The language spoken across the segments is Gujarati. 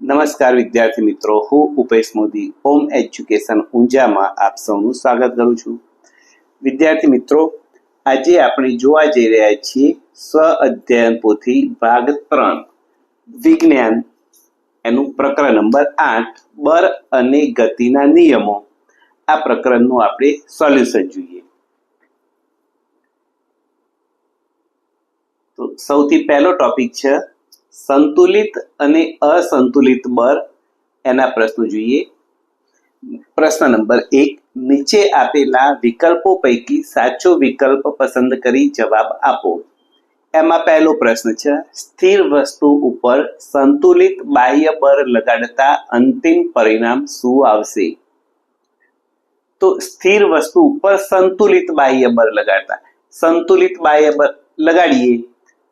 નમસ્કાર વિદ્યાર્થી મિત્રો, હું ઉપેશ મોદી હોમ એજ્યુકેશન ઊંઝામાં આપ સૌનું સ્વાગત કરું છું. વિદ્યાર્થી મિત્રો, આજે આપણે જોવા જઈ રહ્યા છીએ સ્વ અધ્યયન પોથી ભાગ ત્રણ. વિજ્ઞાન, એનું પ્રકરણ નંબર આઠ બર અને ગતિના નિયમો. આ પ્રકરણનું આપણે સોલ્યુશન જોઈએ. તો સૌથી પહેલો ટોપિક છે સંતુલિત અને અસંતુલિત બળ? એના પ્રશ્નો જોઈએ. પ્રશ્ન નંબર એક, નીચે આપેલા વિકલ્પો પૈકી સાચો વિકલ્પ પસંદ કરી જવાબ આપો. એમાં પહેલો પ્રશ્ન છે, સ્થિર વસ્તુ ઉપર સંતુલિત બાહ્ય બળ લગાડતા અંતિમ પરિણામ શું આવશે? તો સ્થિર વસ્તુ ઉપર સંતુલિત બાહ્ય બળ લગાડતા. સંતુલિત બાહ્ય બળ લગાડીએ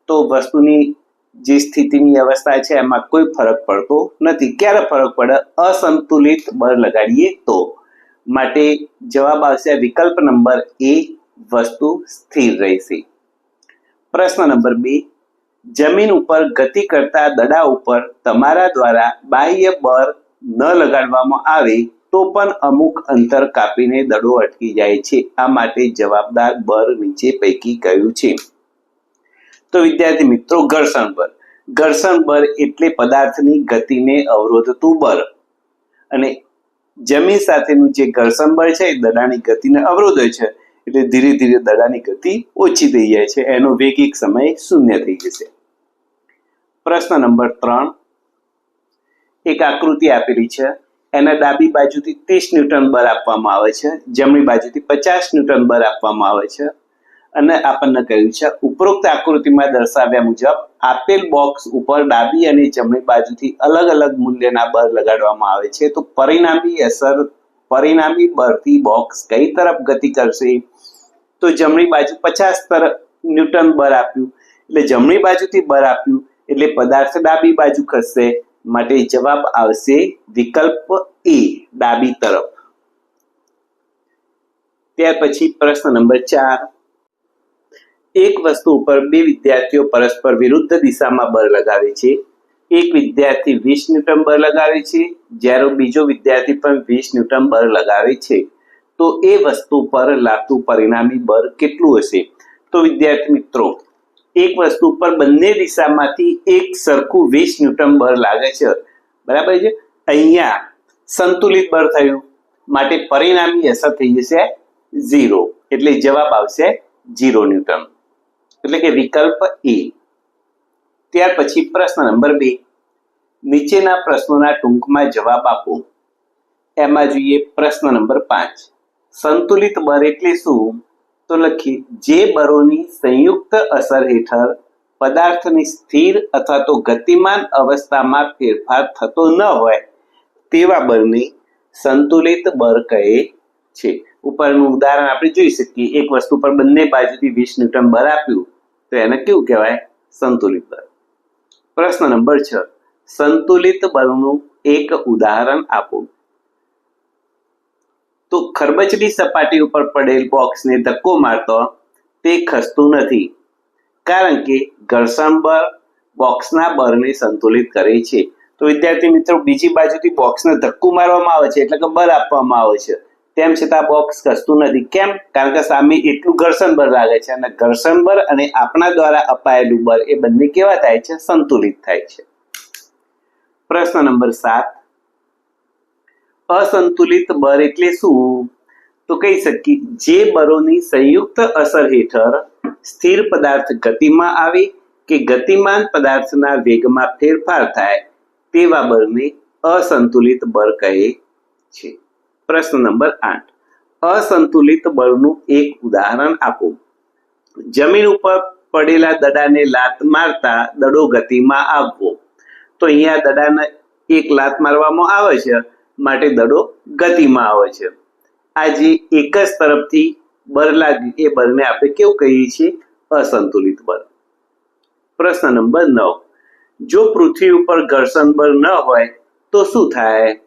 તો વસ્તુની જે સ્થિતિની અવસ્થા છે, એમાં કોઈ ફરક પડતો નથી. ક્યારે ફરક પડે? અસંતુલિત બળ લગાડીએ તો. માટે જવાબ આવશે વિકલ્પ નંબર એ, વસ્તુ સ્થિર રહેશે. પ્રશ્ન નંબર બે, જમીન ઉપર ગતિ કરતા દડા ઉપર તમારા દ્વારા બાહ્ય બળ ન લગાડવામાં આવે તો પણ અમુક અંતર કાપીને દડો અટકી જાય છે. આ માટે જવાબદાર બળ નીચે પૈકી કયું છે. તો વિદ્યાર્થી મિત્રો, ઘર્ષણ બળ. ઘર્ષણ બળ એટલે પદાર્થની ગતિને અવરોધતું બળ. અને જમીન સાથેનું જે ઘર્ષણ બળ છે, એ દડાની ગતિને અવરોધે છે. એટલે ધીરે ધીરે દડાની ગતિ ઓછી થઈ જાય છે. એનો વેગ એક સમયે શૂન્ય થઈ જશે. પ્રશ્ન નંબર ત્રણ. એક આકૃતિ આપેલી છે. એના ડાબી બાજુથી ત્રીસ ન્યૂટન બળ આપવામાં આવે છે. જમણી બાજુથી પચાસ ન્યૂટન બળ આપવામાં આવે છે. અને આપણને કહ્યું છે, ઉપરોક્ત આકૃતિમાં દર્શાવ્યા મુજબ, આપેલ બોક્સ ઉપર ડાબી અને જમણી બાજુથી અલગ અલગ મૂલ્યના બર લગાડવામાં આવે છે. તો પરિણામી અસર, પરિણામી બળથી બોક્સ કઈ તરફ ગતિ કરશે? તો જમણી બાજુ પચાસ તરફ ન્યૂટન બળ આપ્યું. એટલે જમણી બાજુથી બળ આપ્યું, એટલે પદાર્થ ડાબી બાજુ ખસશે. માટે જવાબ આવશે વિકલ્પ એ, ડાબી તરફ. ત્યાર પછી પ્રશ્ન નંબર ચાર. એક વસ્તુ ઉપર બે વિદ્યાર્થીઓ પરસ્પર વિરુદ્ધ દિશામાં બળ લગાવે છે. એક વિદ્યાર્થી વીસ ન્યૂટન બળ લગાવે છે, જ્યારે બીજો વિદ્યાર્થી પણ વીસ ન્યૂટન બળ લગાવે છે. તો એ વસ્તુ પર લાગતું પરિણામી બળ કેટલું હશે? તો વિદ્યાર્થી મિત્રો, એક વસ્તુ પર બંને દિશામાંથી એક સરખું વીસ ન્યૂટન બળ લાગે છે. બરાબર છે? અહીંયા સંતુલિત બળ થયું, માટે પરિણામી અસર થઈ જશે ઝીરો, એટલે જવાબ આવશે ઝીરો ન્યૂટન. એટલે કે વિકલ્પ એ. ત્યાર પછી પ્રશ્ન નંબર બે. નીચેના પ્રશ્નોના ટૂંકમાં જવાબ આપો. એમાં જોઈએ પ્રશ્ન નંબર પાંચ. સંતુલિત બળ એટલે શું? તો લખી જે બળોની સંયુક્ત અસર હેઠળ પદાર્થની સ્થિર અથવા તો ગતિમાન અવસ્થામાં ફેરફાર થતો ન હોય, તેવા બળને સંતુલિત બળ કહે છે. ઉપરનું ઉદાહરણ આપણે જોઈ શકીએ. એક વસ્તુ પર બંને બાજુથી વીસ ન્યૂટન બળ આપ્યું, તો એને કેવું કહેવાય? સંતુલિત બળ. પ્રશ્ન નંબર છ. સંતુલિત બળનું એક ઉદાહરણ આપો. તો ખરબચડી સપાટી ઉપર પડેલ બોક્સને ધક્કો મારતો તે ખસતું નથી, કારણ કે ઘર્ષણ બળ બોક્સના બળને સંતુલિત કરે છે. તો વિદ્યાર્થી મિત્રો, બીજી બાજુથી બોક્સને ધક્કો મારવામાં આવે છે, એટલે કે બળ આપવામાં આવે છે. તેમ છતાં બોક્સ ઘસતું નથી. કેમ? કારણ કે સામે એટલું ઘર્ષણ બળ લાગે છે અને ઘર્ષણ બળ અને આપણા દ્વારા અપાયેલું બળ એ બંને કેવા થાય છે? સંતુલિત થાય છે. પ્રશ્ન નંબર સાત. અસંતુલિત બળ એટલે શું? તો કહી શકીએ, જે બળોની સંયુક્ત અસર હેઠળ સ્થિર પદાર્થ ગતિમાં આવે કે ગતિમાન પદાર્થના વેગમાં ફેરફાર થાય તેવા બળને અસંતુલિત બળ કહે છે. પ્રશ્ન નંબર આઠ. અસંતુલિત બળનું એક ઉદાહરણ આપો. જમીન ઉપર પડેલા દડાને લાત મારતા દડો ગતિમાં આવવો. તો અહીંયા દડાને એક લાત મારવામાં આવે છે, માટે દડો ગતિમાં આવે છે. આ જે એક જ તરફથી બળ લાગ્યું. એ બળને આપણે કેવું કહીએ છીએ? અસંતુલિત બળ. પ્રશ્ન નંબર નવ. જો પૃથ્વી ઉપર ઘર્ષણ બળ ન હોય, તો શું થાય?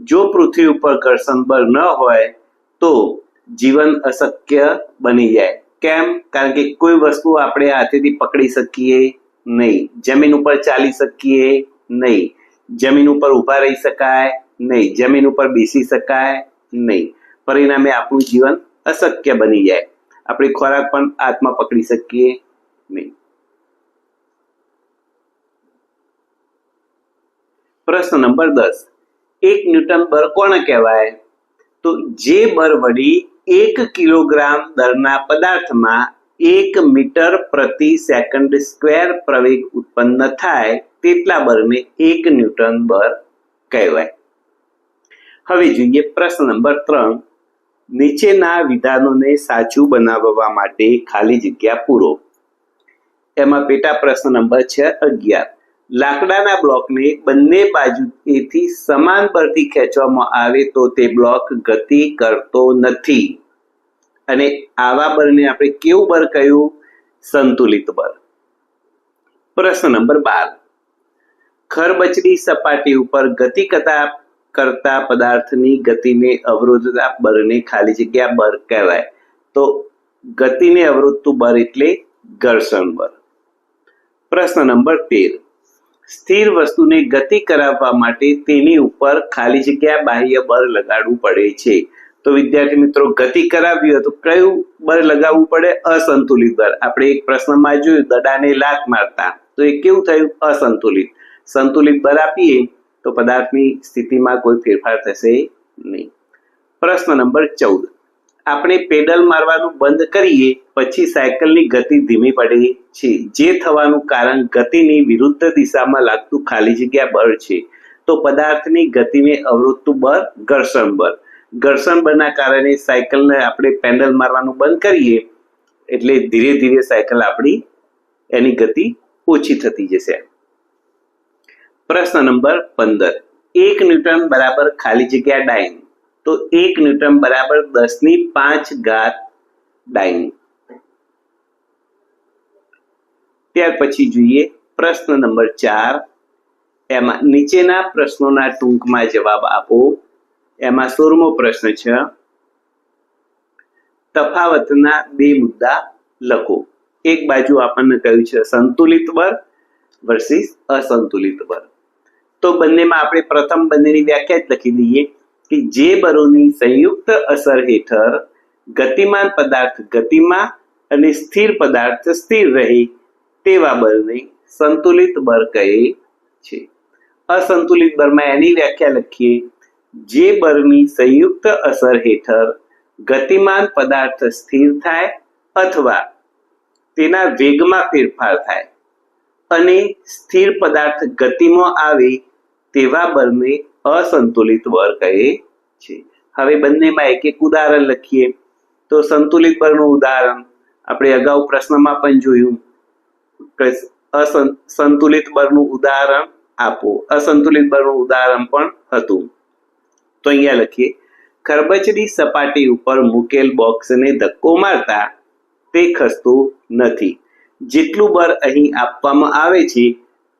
જો પૃથ્વી ઉપર ઘર્ષણ બળ ન હોય, તો જીવન અશક્ય બની જાય. કેમ? કારણ કે કોઈ વસ્તુ આપણે હાથેથી પકડી શકીએ નહીં. જમીન ઉપર ચાલી શકીએ નહીં. જમીન ઉપર ઊભા રહી શકાય નહીં. જમીન ઉપર બેસી શકાય નહીં. પરિણામે આપણું જીવન અશક્ય બની જાય. આપણે ખોરાક પણ હાથમાં પકડી શકીએ નહીં. પ્રશ્ન નંબર દસ. એક ન્યૂટન બર કોને કહેવાય? તો જે બર વળી એક કિલોગ્રામ દરના પદાર્થમાં એક મીટર પ્રતિ સેકન્ડ સ્ક્વેર પ્રવેગ ઉત્પન્ન થાય તેટલા બરને એક ન્યૂટન બર કહેવાય. હવે જોઈએ પ્રશ્ન નંબર ત્રણ. નીચેના વિધાનોને સાચું બનાવવા માટે ખાલી જગ્યા પૂરો. એમાં પેટા પ્રશ્ન નંબર છે અગિયાર. લાકડાના બ્લોકને બંને બાજુએથી સમાન પરથી ખેંચવામાં આવે તો તે બ્લોક ગતિ કરતો નથી. અને આવા બળને આપણે કેવું બળ કહ્યું? સંતુલિત બળ. પ્રશ્ન નંબર બાર. ખરબચડી સપાટી ઉપર ગતિ કરતા કરતા પદાર્થની ગતિને અવરોધતા બળને ખાલી જગ્યા બળ કહેવાય. તો ગતિને અવરોધતું બળ એટલે ઘર્ષણ બળ. પ્રશ્ન નંબર તેર. સ્થિર વસ્તુને ગતિ કરાવવા માટે તેની ઉપર ખાલી જગ્યા બાહ્ય બળ લગાડવું પડે છે. તો વિદ્યાર્થી મિત્રો, ગતિ કરાવી હોય તો કયું બળ લગાવવું પડે? અસંતુલિત બળ. આપણે એક પ્રશ્નમાં જોયું, દડાને લાત મારતા. તો એ કેવું થયું? અસંતુલિત. સંતુલિત બળ આપીએ તો પદાર્થની સ્થિતિમાં કોઈ ફેરફાર થશે નહીં. પ્રશ્ન નંબર ચૌદ. આપણે પેડલ મારવાનું બંધ કરીએ, પછી સાયકલની ગતિ ધીમી પડે છે. જે થવાનું કારણ ગતિની વિરુદ્ધ દિશામાં લાગતું ખાલી જગ્યા બળ છે. તો પદાર્થની ગતિને અવરોધતું બળ, ઘર્ષણ બળ. ઘર્ષણ બળના કારણે સાયકલને આપણે પેન્ડલ મારવાનું બંધ કરીએ, એટલે ધીરે ધીરે સાયકલ આપણી એની ગતિ ઓછી થતી જશે. પ્રશ્ન નંબર પંદર. એક ન્યૂટન બરાબર ખાલી જગ્યા ડાઇન તો એક ન્યૂટન બરાબર દસની પાંચ ઘાત ડાઇન ત્યાર પછી જોઈએ પ્રશ્ન નંબર ચાર. એમાં નીચેના પ્રશ્નોના ટૂંકમાં જવાબ આપો. એમાં સોળમો પ્રશ્ન છે, તફાવતના બે મુદ્દા લખો. એક બાજુ આપણને કહ્યું છે સંતુલિત બળ વર્સિસ અસંતુલિત બળ તો બંનેમાં આપણે પ્રથમ બંનેની વ્યાખ્યા જ લખી દઈએ. કે જે બળોની સંયુક્ત અસર હેઠળ ગતિમાન પદાર્થ ગતિમાં અને સ્થિર પદાર્થ સ્થિર રહે તેવા બળને સંતુલિત બળ કહે છે. અસંતુલિત બળમાં એની વ્યાખ્યા લખીએ. જે બળની સંયુક્ત અસર હેઠળ ગતિમાન પદાર્થ સ્થિર થાય અથવા તેના વેગમાં ફેરફાર થાય અને સ્થિર પદાર્થ ગતિમાં આવે તેવા બળને અસંતુલિત બળ કહે છે. હવે બંનેમાં એક એક ઉદાહરણ લખીએ. તો સંતુલિત બળનું ઉદાહરણ આપણે અગાઉ પ્રશ્નમાં પણ જોયું સંતુલિત બળનું ઉદાહરણ આપો. અસંતુલિત બળનું ઉદાહરણ પણ હતું. તો અહીંયા લખીએ. ખરબચડી સપાટી ઉપર મૂકેલ બોક્સને ધક્કો મારતા તે ખસતું નથી. જેટલું બળ અહીં આપવામાં આવે છે,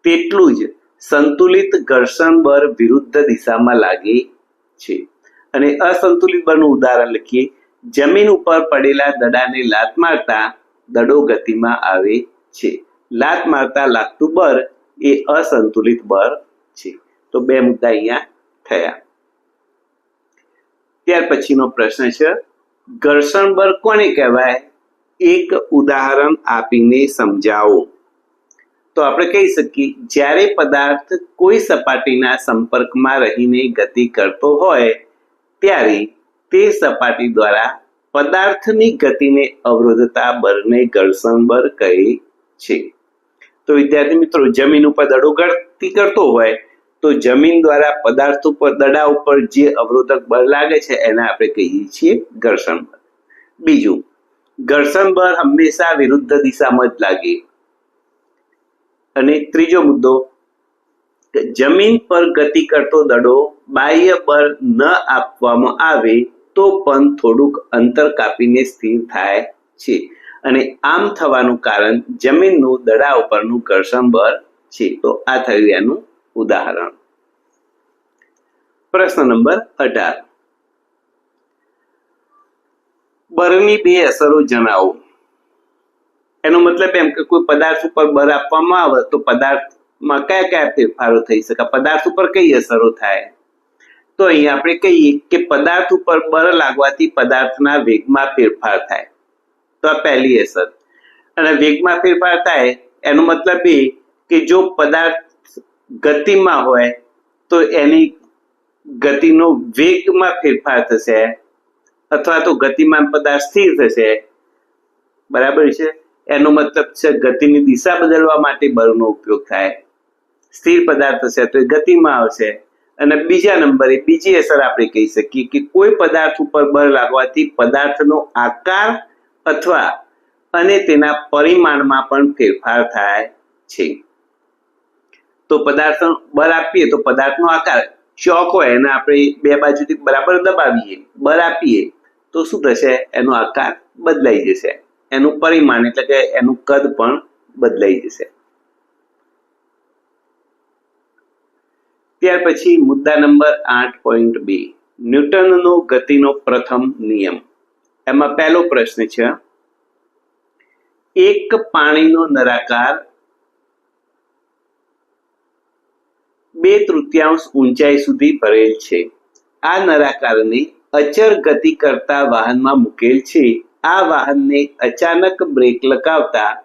તેટલું જ સંતુલિત ઘર્ષણ બળ વિરુદ્ધ દિશામાં લાગે છે. અને અસંતુલિત બળનું ઉદાહરણ લખીએ. જમીન ઉપર પડેલા દડાને લાત મારતા દડો ગતિમાં આવે છે. લાત મારતા લાગતું બળ એ અસંતુલિત બળ છે. તો બે મુદ્દા અહીંયા થયા. ત્યાર પછીનો પ્રશ્ન છે. ઘર્ષણ બળ કોને કહેવાય? એક ઉદાહરણ આપીને સમજાવો. તો આપણે કહી શકીએ, જ્યારે પદાર્થ કોઈ સપાટીના સંપર્કમાં રહીને ગતિ કરતો હોય, ત્યારે તે સપાટી દ્વારા પદાર્થની ગતિને અવરોધતા બળને ઘર્ષણ બળ કહે છે. તો વિદ્યાર્થી મિત્રો, જમીન ઉપર દડો ગતિ કરતો હોય, તો જમીન દ્વારા પદાર્થ ઉપર, દડા ઉપર જે અવરોધક બળ લાગે છે, એને આપણે કહીએ છીએ ઘર્ષણ બળ બીજું ઘર્ષણ બળ હંમેશા વિરુદ્ધ દિશામાં જ લાગે. અને ત્રીજો મુદ્દો જમીન પર ગતિ કરતો દડો બાહ્ય બળ ન આપવામાં આવે તો પણ થોડુંક અંતર કાપીને સ્થિર થાય છે. અને આમ થવાનું કારણ જમીનનું દડા ઉપરનું ઘર્ષણ બળ છે. તો આ થયું એનું ઉદાહરણ. પ્રશ્ન નંબર અઢાર. બળની બે અસરો જણાવો. એનો મતલબ એમ કે કોઈ પદાર્થ ઉપર બળ આપવામાં આવે તો પદાર્થમાં કયા કયા ફેરફારો થઈ શકે? પદાર્થ ઉપર કઈ અસરો થાય? તો અહીં આપણે કહીએ કે પદાર્થ ઉપર બળ લાગવાથી પદાર્થના વેગમાં ફેરફાર થાય. તો આ પહેલી અસર. અને વેગમાં ફેરફાર થાય, એનો મતલબ એ કે જો પદાર્થ ગતિમાં હોય, તો એની ગતિનો વેગમાં ફેરફાર થશે, અથવા તો ગતિમાન પદાર્થ સ્થિર થશે. બરાબર છે? એનો મતલબ છે ગતિની દિશા બદલવા માટે બળનો ઉપયોગ થાય. સ્થિર પદાર્થ હશે તો એ ગતિમાં આવશે. અને બીજા નંબરે બીજી અસર આપણે કહી શકીએ કે કોઈ પદાર્થ ઉપર બળ લાગવાથી પદાર્થનો આકાર અથવા અને તેના પરિમાણમાં પણ ફેરફાર થાય છે. તો પદાર્થ બળ આપીએ તો પદાર્થનો આકાર ચોક હોય એને આપણે બે બાજુથી બરાબર દબાવીએ. બળ આપીએ તો શું થશે? એનો આકાર બદલાઈ જશે. એનું પરિમાણ એટલે કે એનું કદ પણ બદલાઈ જશે. ત્યાર પછી મુદ્દા નંબર આઠ પોઈન્ટ બે. ન્યૂટનનો ગતિનો પ્રથમ નિયમ. એમાં પહેલો પ્રશ્ન છે, એક પાણીનો નરાકાર બે તૃતીયાંશ ઊંચાઈ સુધી ભરેલ છે. આ નરાકારને અચર ગતિ કરતા વાહનમાં મૂકેલ છે. આ વાહનને અચાનક બ્રેક લગાવતા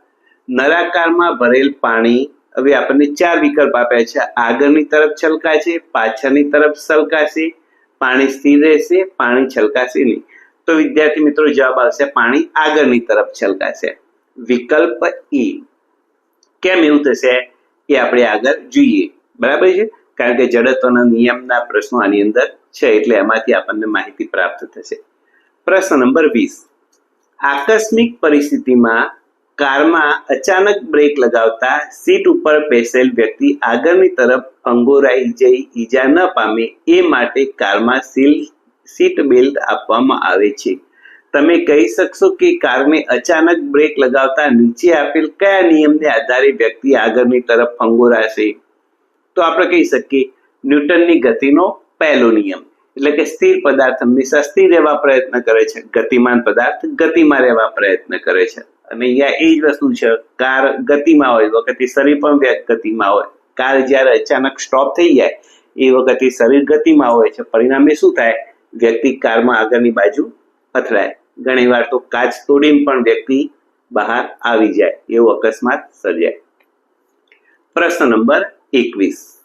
નળાકારમાં ભરેલ પાણી હવે આપણને ચાર વિકલ્પ આપ્યા છે. આગળની તરફ છલકાશે, પાછળની તરફ છલકાશે, પાણી સ્થિર રહેશે, પાણી છલકાશે નહીં. તો વિદ્યાર્થી મિત્રો જવાબ આવશે પાણી આગળની તરફ છલકાશે. વિકલ્પ ઈ કેમ એવું થશે એ આપણે આગળ જોઈએ. બરાબર છે? કારણ કે જડત્વના નિયમના પ્રશ્નો આની અંદર છે એટલે એમાંથી આપણને માહિતી પ્રાપ્ત થશે. પ્રશ્ન નંબર વીસ. આકસ્મિક પરિસ્થિતિમાં કારમાં અચાનક બ્રેક લગાવતા સીટ ઉપર બેસેલ વ્યક્તિ આગળની તરફ અંગોરાઈ જઈ ઈજા ન પામે એ માટે કારમાં સીલ, સીટ બેલ્ટ આપવામાં આવે છે. તમે કહી શકશો કે કારને અચાનક બ્રેક લગાવતા નીચે આપેલ કયા નિયમને આધારે વ્યક્તિ આગળની તરફ ફંગોરાશે તો આપણે કહી શકીએ, ન્યૂટનની ગતિનો પહેલો નિયમ. એટલે કે સ્થિર પદાર્થ હંમેશા સ્થિર રહેવા પ્રયત્ન કરે છે. ગતિમાન પદાર્થ ગતિમાં રહેવા પ્રયત્ન કરે છે. અને અહીંયા એ જ વસ્તુ છે, કાર ગતિમાં હોય, વખતે શરીર પણ ગતિમાં હોય. કાર જ્યારે અચાનક સ્ટોપ થઈ જાય, એ વખતે શરીર ગતિમાં હોય છે. પરિણામે શું થાય? વ્યક્તિ કારમાં આગળની બાજુ અથડાય ઘણી વાર તો કાચ તોડીને પણ વ્યક્તિ બહાર આવી જાય. એવો અકસ્માત સર્જાય. પ્રશ્ન નંબર એકવીસ.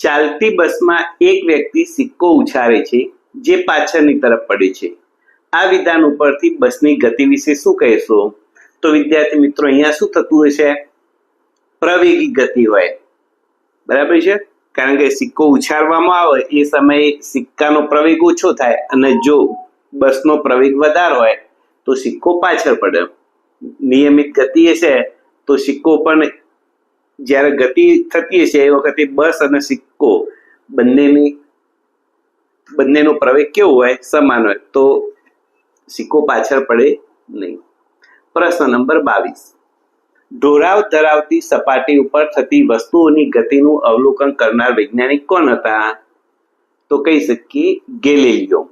ચાલતી બસમાં એક વ્યક્તિ સિક્કો ઉછાળે છે, જે પાછળની તરફ પડે છે. આ વિધાન ઉપરથી બસની ગતિ વિશે શું કહેશો? તો વિદ્યાર્થી મિત્રો, અહીંયા શું થતું હશે? પ્રવેગી ગતિ હોય. બરાબર છે? કારણ કે સિક્કો ઉછાળવામાં આવે, એ સમયે સિક્કાનો પ્રવેગ ઓછો થાય અને જો બસનો પ્રવેગ વધારે હોય, તો સિક્કો પાછળ પડે. નિયમિત ગતિ હશે, તો સિક્કો પણ જ્યારે ગતિ થતી હશે, એ વખતે બસ અને સિક્કો બંનેની, બંનેનો પ્રવેગ કેવો હોય, સમાન હોય, તો સિક્કો પાછળ પડે નહીં. પ્રશ્ન નંબર બાવીસ. ઢોરાવ ધરાવતી સપાટી ઉપર થતી વસ્તુઓની ગતિનું અવલોકન કરનાર વૈજ્ઞાનિક કોણ હતા? તો કહી શકીએ ગેલેલિયો.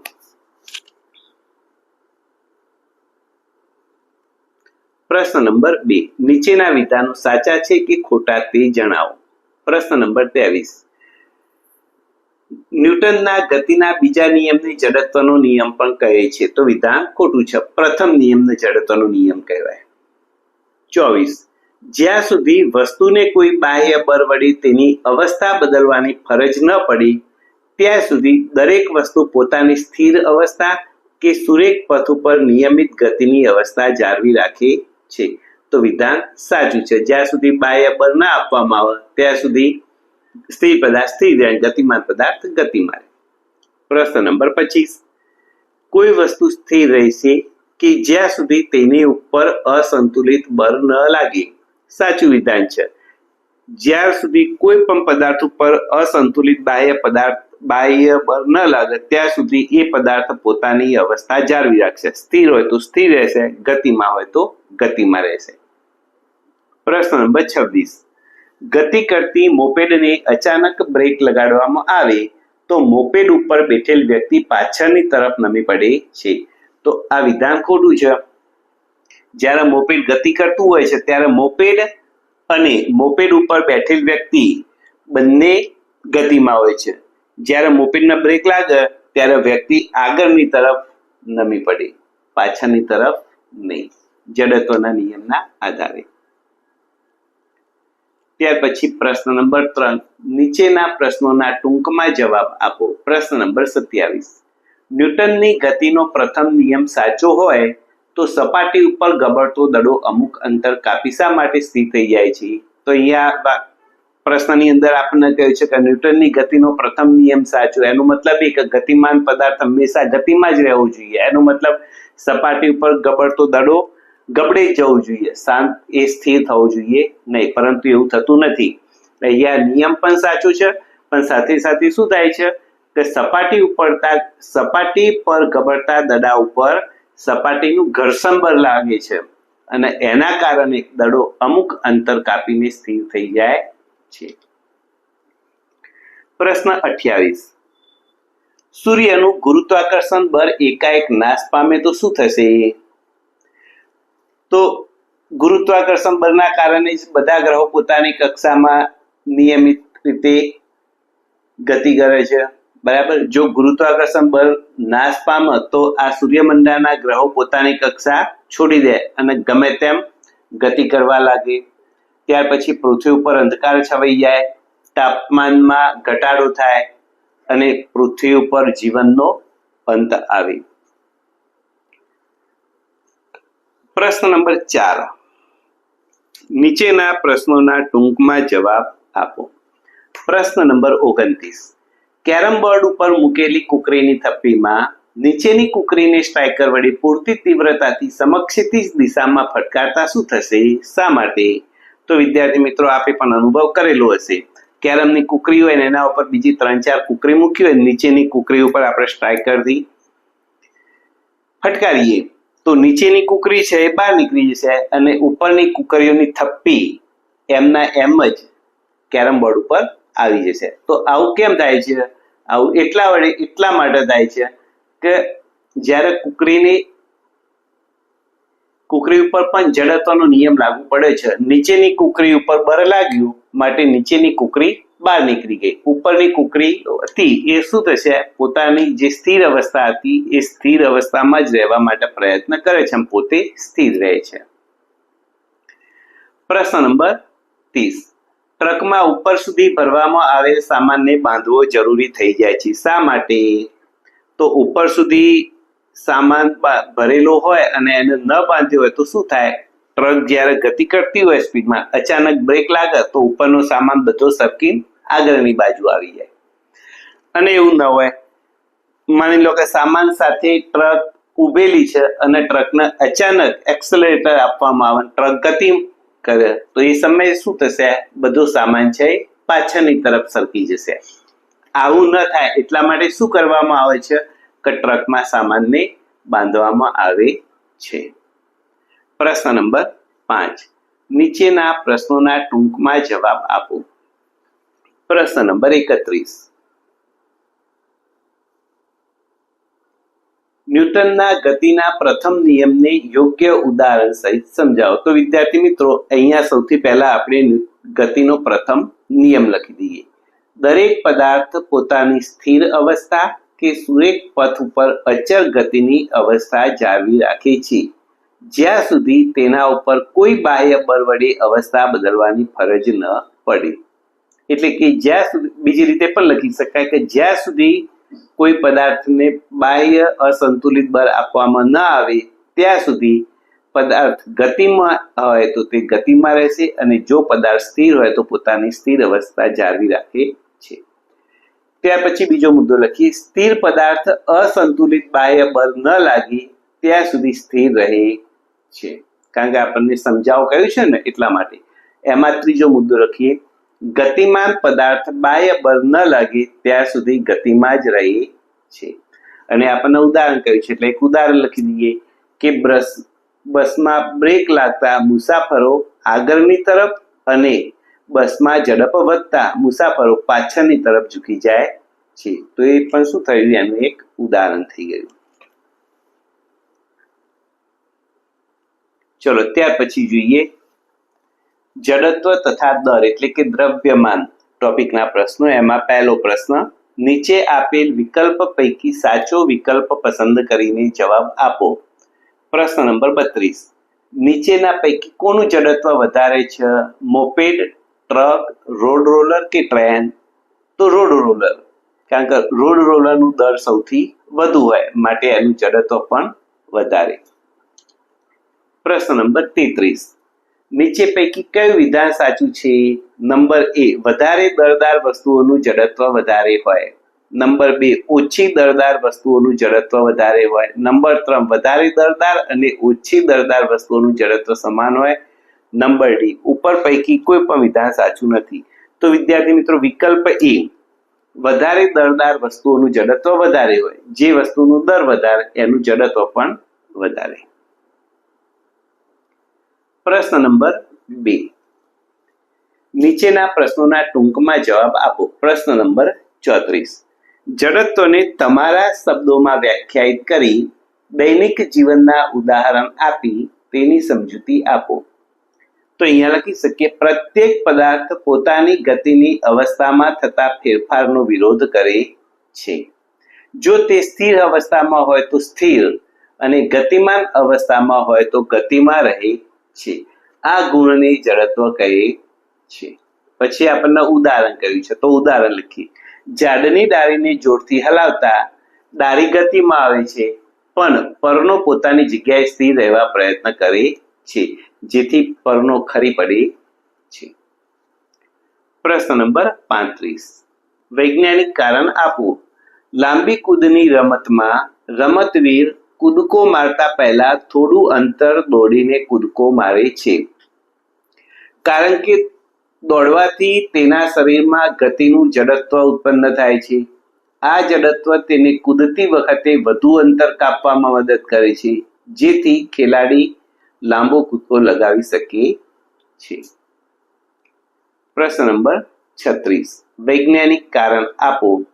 પ્રશ્ન નંબર બે. નીચેના વિધાનો સાચા છે કે ખોટા તે જણાવો. પ્રશ્ન નંબર ત્રેવીસ. ન્યૂટનના ગતિના બીજા નિયમને જડત્વનો નિયમ પણ કહે છે. તો વિધાન ખોટું છે. પ્રથમ નિયમને જડત્વનો નિયમ કહેવાય. ચોવીસ. જ્યાં સુધી વસ્તુને કોઈ બાહ્ય બળ વડે તેની અવસ્થા બદલવાની ફરજ ન પડી, ત્યાં સુધી દરેક વસ્તુ પોતાની સ્થિર અવસ્થા કે સુરેખ પથ ઉપર નિયમિત ગતિની અવસ્થા જાળવી રાખે છે. તો વિધાન સાચું છે. જ્યાં સુધી બાહ્ય બળ ના આપવામાં આવે, ત્યાં સુધી સ્થિર પદાર્થ સ્થિર રહે ગતિમાન પદાર્થ ગતિ મારે પ્રશ્ન નંબર પચીસ. કોઈ વસ્તુ સ્થિર રહેશે કે જ્યાં સુધી તેની ઉપર અસંતુલિત બળ ન લાગે? સાચું વિધાન છે. જ્યાં સુધી કોઈ પણ પદાર્થ ઉપર અસંતુલિત બાહ્ય પદાર્થ બાહ્ય બર ન લાગે, ત્યાં સુધી એ પદાર્થ પોતાની અવસ્થા જાળવી રાખશે. સ્થિર હોય તો સ્થિર રહેશે, ગતિમાં હોય તો ગતિમાં રહેશે. પ્રશ્ન નંબર છવ્વીસ. ગતિ કરતી મોપેડને અચાનક બ્રેક લગાડવામાં આવે તો મોપેડ ઉપર બેઠેલ વ્યક્તિ પાછળની તરફ નમી પડે છે. તો આ વિધાન ખોટું છે. જ્યારે મોપેડ ગતિ કરતું હોય છે, ત્યારે મોપેડ અને મોપેડ ઉપર બેઠેલ વ્યક્તિ બંને ગતિમાં હોય છે. જ્યારે મોપેડના બ્રેક લાગે, ત્યારે વ્યક્તિ આગળની તરફ નમી પડે, પાછળની તરફ નહીં. જડત્વના નિયમના આધારે. ત્યાર પછી પ્રશ્ન નંબર ત્રણ. નીચેના પ્રશ્નોના ટૂંકમાં જવાબ આપો. પ્રશ્ન નંબર સત્યાવીસ. ન્યૂટનની ગતિનો પ્રથમ નિયમ સાચો હોય, તો સપાટી ઉપર ગબડતો દડો અમુક અંતર કાપીસા માટે સ્થિર થઈ જાય છે? તો અહીંયા પ્રશ્નની અંદર આપણને કહ્યું છે કે ન્યૂટનની ગતિનો પ્રથમ નિયમ સાચો. એનો મતલબ એ કે ગતિમાન પદાર્થ હંમેશા ગતિમાં જ રહેવું જોઈએ. એનો મતલબ સપાટી ઉપર ગબડતો દડો ગબડે જવું જોઈએ. શાંત એ સ્થિર થવું જોઈએ નહીં. પરંતુ એવું થતું નથી. અહીંયા નિયમ પણ સાચું છે, પણ સાથે સાથે શું થાય છે કે સપાટી ઉપરતા સપાટી પર ગબડતા દડા ઉપર સપાટીનું ઘર્ષણ બળ લાગે છે. અને એના કારણે દડો અમુક અંતર કાપીને સ્થિર થઈ જાય છે. પ્રશ્ન અઠ્યાવીસ. સૂર્યનું ગુરુત્વાકર્ષણ બળ એકાએક નાશ પામે તો શું થશે? તો ગુરુત્વાકર્ષણ બળના કારણે જ બધા ગ્રહો પોતાની કક્ષામાં નિયમિત રીતે ગતિ કરે છે. બરાબર? જો ગુરુત્વાકર્ષણ બળ નાશ પામે તો આ સૂર્યમંડળના ગ્રહો પોતાની કક્ષા છોડી દે અને ગમે તેમ ગતિ કરવા લાગે. ત્યાર પછી પૃથ્વી ઉપર અંધકાર છવાઈ જાય, તાપમાનમાં ઘટાડો થાય અને પૃથ્વી ઉપર જીવનનો અંત આવે. પ્રશ્ન નંબર ચાર. નીચેના પ્રશ્નોના ટૂંકમાં જવાબ આપો. પ્રશ્ન નંબર ઓગણત્રીસ. કેરમ બોર્ડ ઉપર મૂકેલી કુકરીની થપ્પીમાં નીચેની કુકરીને સ્ટ્રાઇકર વડે પૂરતી તીવ્રતાથી સમક્ષિતિજ દિશામાં ફટકારતા શું થશે? શા માટે? તો વિદ્યાર્થી મિત્રો આપે પણ અનુભવ કરેલો હશે. કેરમની કુકરી હોય ને એના ઉપર બીજી ત્રણ ચાર કુકરી મૂકી હોય નીચેની કુકરી ઉપર આપણે સ્ટ્રાઇકરથી ફટકારીએ. તો નીચેની કુકરી છે એ બહાર નીકળી જશે અને ઉપરની કુકરીઓની થપ્પી એમના એમ જ કેરમ બોર્ડ ઉપર આવી જશે. તો આવું કેમ થાય છે? આવું એટલા વડે એટલા માટે થાય છે કે જ્યારે કુકરીની કુકરી ઉપર પણ જડત્વનો નિયમ લાગુ પડે છે. નીચેની કુકરી ઉપર બર લાગ્યું, માટે નીચેની કુકરી બહાર નીકળી ગઈ. ઉપરની કુકરી હતી, એ શું થશે? પોતાની જે સ્થિર અવસ્થા હતી, એ સ્થિર અવસ્થામાં જ રહેવા માટે પ્રયત્ન કરે છે પોતે સ્થિર રહે છે. પ્રશ્ન નંબર ત્રીસ. ટ્રકમાં ઉપર સુધી ભરવામાં આવેલ સામાનને બાંધવો જરૂરી થઈ જાય છે. શા માટે? તો ઉપર સુધી સામાન ભરેલો હોય અને એને ન બાંધ્યો હોય તો શું થાય? ટ્રક જ્યારે ગતિ કરતી હોય સ્પીડમાં, અચાનક બ્રેક લાગે તો ઉપરનો સામાન બધો સરકી આગળની બાજુ આવી જાય. અને એવું ન હોય. માની લો કે સામાન સાથે ટ્રક ઉભેલી છે અને ટ્રકને અચાનક એક્સેલરેટર આપવામાં આવે ટ્રક ગતિ કરે, તો એ સમયે શું થશે? બધો સામાન છે પાછળની તરફ સરકી જશે. આવું ન થાય. એટલા માટે શું કરવામાં આવે છે? ટ્રકમાં સામાનને બાંધવામાં આવે છે. પ્રશ્ન નંબર પાંચ. નીચેના પ્રશ્નોના ટૂંકમાં જવાબ આપો. પ્રશ્ન નંબર એકત્રીસ. ન્યૂટનના ગતિના પ્રથમ નિયમને યોગ્ય ઉદાહરણ સહિત સમજાવો. તો વિદ્યાર્થી મિત્રો, અહીંયા સૌથી પહેલા આપણે ગતિનો પ્રથમ નિયમ લખી દઈએ. દરેક પદાર્થ પોતાની સ્થિર અવસ્થા કે સુરેખ પથ ઉપર અચળ ગતિની અવસ્થા જાળવી રાખે છે. જ્યાં સુધી તેના ઉપર કોઈ બાહ્ય બળ વડે અવસ્થા બદલવાની ફરજ ન પડે. એટલે કે જ્યાં સુધી, બીજી રીતે પણ લખી શકાય કે જ્યાં સુધી કોઈ પદાર્થને બાહ્ય અસંતુલિત બળ આપવામાં ન આવે, ત્યાં સુધી પદાર્થ ગતિમાં હોય તો તે ગતિમાં રહેશે અને જો પદાર્થ સ્થિર હોય તો પોતાની સ્થિર અવસ્થા જાળવી રાખે છે. ત્યાર પછી બીજો મુદ્દો લખીએ. સ્થિર પદાર્થ અસંતુલિત બાહ્ય બળ ન લાગી ત્યાં સુધી સ્થિર રહે છે. કારણ કે આપણને સમજાવો કહ્યું છે ને એટલા માટે. એમાં ત્રીજો મુદ્દો લખીએ. ગતિમાન પદાર્થ બાહ્ય બળ ન લાગે ત્યાં સુધી ગતિમાં જ રહે છે. અને આપણને ઉદાહરણ કહ્યું છે, એટલે એક ઉદાહરણ લખી દઈએ કે બ્રસ બસમાં બ્રેક લાગતા મુસાફરો આગળની તરફ અને બસમાં ઝડપ વધતા મુસાફરો પાછળની તરફ ઝૂકી જાય છે. તો એ પણ શું થયું? એનું એક ઉદાહરણ થઈ ગયું. ચલો, ત્યાર પછી જોઈએ. જડત્વ તથા દર એટલે કે દ્રવ્યમાન ટોપિકના પ્રશ્નો. એમાં પહેલો પ્રશ્ન, નીચે આપેલ વિકલ્પ પૈકી સાચો વિકલ્પ પસંદ કરીને જવાબ આપો. પ્રશ્ન નંબર બત્રીસ, નીચેના પૈકી કોનું જડત્વ વધારે છે? મોપેડ ટ્રક, રોડ રોલર કે ટ્રેન? તો રોડ રોલર. કારણ કે રોડ રોલરનું દર સૌથી વધુ હોય, માટે એનું જડત્વ પણ વધારે. પ્રશ્ન નંબર તેત્રીસ. નીચે પૈકી કયું વિધાન સાચું છે? નંબર એ, વધારે દરદાર વસ્તુઓનું જડત્વ વધારે હોય. નંબર બે, ઓછી દરદાર વસ્તુઓનું જડત્વ વધારે હોય. નંબર ત્રણ, વધારે દરદાર અને ઓછી દરદાર વસ્તુઓનું જડત્વ સમાન હોય. Number D. ઉપર પૈકી કોઈ પણ વિધાન સાચું નથી. તો વિદ્યાર્થી મિત્રો, વિકલ્પ એ, વધારે દરદાર વસ્તુઓનું જડત્વ વધારે હોય. જે વસ્તુનું દર વધારે, એનું જડત્વ પણ વધારે. પ્રશ્ન નંબર બે. નીચેના પ્રશ્નોના ટૂંકમાં જવાબ આપો. પ્રશ્ન નંબર ચોત્રીસ. જડત્વને તમારા શબ્દોમાં વ્યાખ્યાયિત કરી દૈનિક જીવનના ઉદાહરણ આપી તેની સમજૂતી આપો. તો અહીંયા લખી શકીએ, પ્રત્યેક પદાર્થ પોતાની ગતિની અવસ્થામાં થતા ફેરફારનો વિરોધ કરે છે. જો તે સ્થિર અવસ્થામાં હોય તો સ્થિર અને ગતિમાન અવસ્થામાં હોય તો ગતિમાં રહે છે. આ ગુણને જડત્વ કહે છે. પછી આપણને ઉદાહરણ કર્યું છે. તો ઉદાહરણ લખીએ. ઝાડની ડાળીને જોરથી હલાવતા ડાળી ગતિમાં આવે છે, પણ પરનો પોતાની જગ્યાએ સ્થિર રહેવા પ્રયત્ન કરે છે. જેથી પરનો ખરી પડે છે. પ્રશ્ન નંબર પાંત્રીસ. વૈજ્ઞાનિક કારણ આપવું. લાંબી કૂદની રમતમાં રમતવીર કૂદકો મારતા પહેલા થોડું અંતર દોડીને કૂદકો મારે છે. કારણ કે દોડવાથી તેના શરીરમાં ગતિનું જડત્વ ઉત્પન્ન થાય છે. આ જડત્વ તેને કૂદતી વખતે વધુ અંતર કાપવામાં મદદ કરે છે. જેથી ખેલાડી લાંબો કૂદકો લગાવી શકે છે પ્રશ્ન નંબર છત્રીસ. વૈજ્ઞાનિક કારણ આપો.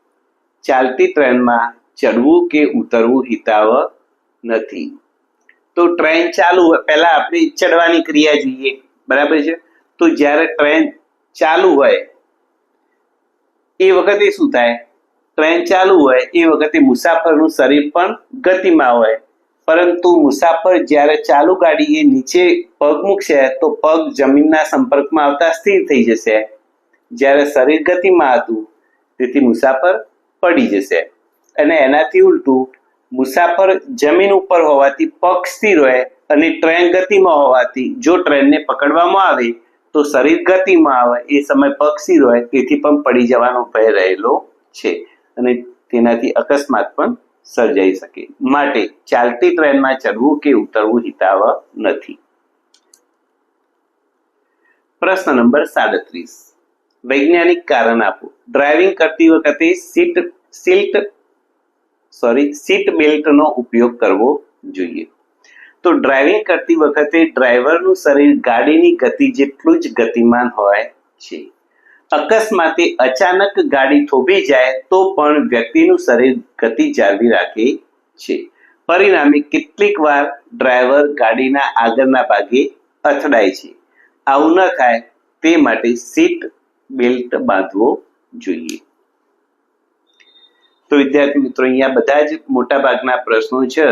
ચાલતી ટ્રેનમાં ચડવું કે ઉતરવું હિતાવ નથી. તો ટ્રેન ચાલુ હોય, પહેલા આપણે ચડવાની ક્રિયા જોઈએ. બરાબર છે? તો જ્યારે ટ્રેન ચાલુ હોય, એ વખતે શું થાય? ટ્રેન ચાલુ હોય, એ વખતે મુસાફરનું શરીર પણ ગતિમાં હોય. પરંતુ મુસાફર જ્યારે ચાલુ ગાડીએ નીચે પગ મૂકશે, તો પગ જમીનના સંપર્કમાં આવતા સ્થિર થઈ જશે. જ્યારે શરીર ગતિમાં હતું, તેથી મુસાફર પડી જશે. અને એનાથી ઉલટું, મુસાફર જમીન ઉપર હોવાથી પગ સ્થિર હોય અને ટ્રેન ગતિમાં હોવાથી જો ટ્રેનને પકડવામાં આવે, તો શરીર ગતિમાં આવે, એ સમય પગ સ્થિર હોય, તેથી પણ પડી જવાનો ભય રહેલો છે. અને તેનાથી અકસ્માત પણ સર્જાઈ શકે. માટે ચાલતી ટ્રેનમાં ચડવું કે ઉતરવું હિતાવ નથી. પ્રશ્ન નંબર સાડત્રીસ. વૈજ્ઞાનિક કારણ આપો. ડ્રાઇવિંગ કરતી વખતે સીટ સીટ, સોરી, સીટ બેલ્ટનો ઉપયોગ કરવો જોઈએ. તો ડ્રાઇવિંગ કરતી વખતે ડ્રાઈવરનું શરીર ગાડીની ગતિ જેટલું જ ગતિમાન હોય છે. અકસ્માતે અચાનક ગાડી થોભી જાય તો પણ વ્યક્તિનું શરીર ગતિ જાળવી રાખે છે. પરિણામે કેટલીક વાર ડ્રાઈવર ગાડીના આગળના ભાગે અથડાય છે. આવું ન થાય તે માટે સીટ બેલ્ટ બાંધવો જોઈએ. તો વિદ્યાર્થી મિત્રો, અહીંયા બધા જ મોટા ભાગના પ્રશ્નો છે.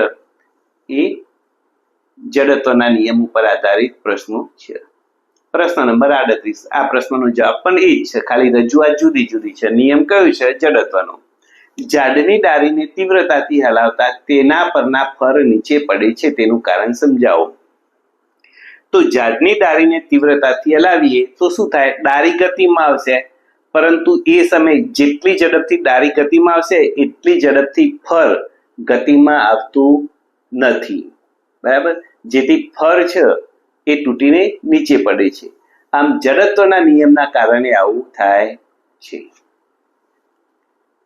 એ જડત્વના નિયમ ઉપર આધારિત પ્રશ્નો છે. પ્રશ્ન નંબર આડત્રીસ આ પ્રશ્નનો જવાબ પણ એ જ છે. ખાલી રજૂઆત જુદી જુદી છે. નિયમ કયો છે? જડત્વનો. ઝાડની ડાળીને તીવ્રતાથી હલાવતા તેના પરના ફર નીચે પડે છે. તેનું કારણ સમજાવો. તો ઝાડની ડાળીને તીવ્રતાથી હલાવીએ તો શું થાય? ડાળી ગતિમાં આવશે. પરંતુ એ સમયે જેટલી ઝડપથી ડાળી ગતિમાં આવશે, એટલી ઝડપથી ફર ગતિમાં આવતું નથી. બરાબર? જેથી ફર છે એ તૂટીને નીચે પડે છે. આમ જડત્વના નિયમના કારણે આવું થાય છે.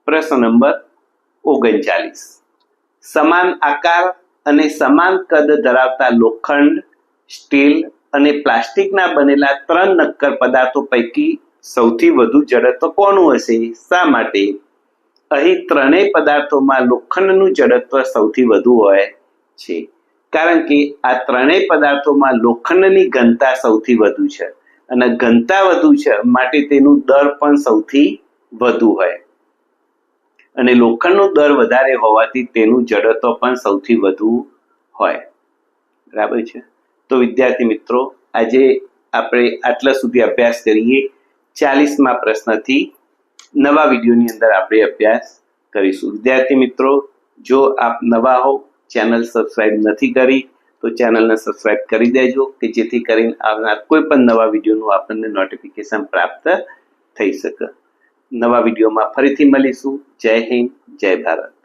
પ્રશ્ન નંબર ઓગણચાલીસ. સમાન આકાર અને સમાન કદ ધરાવતા લોખંડ, સ્ટીલ અને પ્લાસ્ટિકના બનેલા ત્રણ નક્કર પદાર્થો પૈકી સૌથી વધુ જડત્વ કોનું હશે? શા માટે? અહીં ત્રણેય પદાર્થોમાં લોખંડનું જડત્વ સૌથી વધુ હોય છે. કારણ કે આ ત્રણેય પદાર્થોમાં લોખંડની ઘનતા સૌથી વધુ છે અને ઘનતા વધુ છે માટે તેનું દર પણ સૌથી વધુ હોય. અને લોખંડનું દર વધારે હોવાથી તેનું જડત્વ પણ સૌથી વધુ હોય. બરાબર છે? તો વિદ્યાર્થી મિત્રો, આજે આપણે આટલા સુધી અભ્યાસ કરીએ. ચાલીસમાં પ્રશ્નથી નવા વિડીયોની અંદર આપણે અભ્યાસ કરીશું. વિદ્યાર્થી મિત્રો, જો આપ નવા હો ચેનલ સબસ્ક્રાઇબ નથી કરી, તો ચેનલને સબસ્ક્રાઇબ કરી દેજો કે જેથી કરીને આવનાર કોઈ પણ નવા વિડીયોનું આપણને નોટિફિકેશન પ્રાપ્ત થઈ શકે. નવા વિડીયોમાં ફરીથી મળીશું. જય હિન્દ, જય ભારત.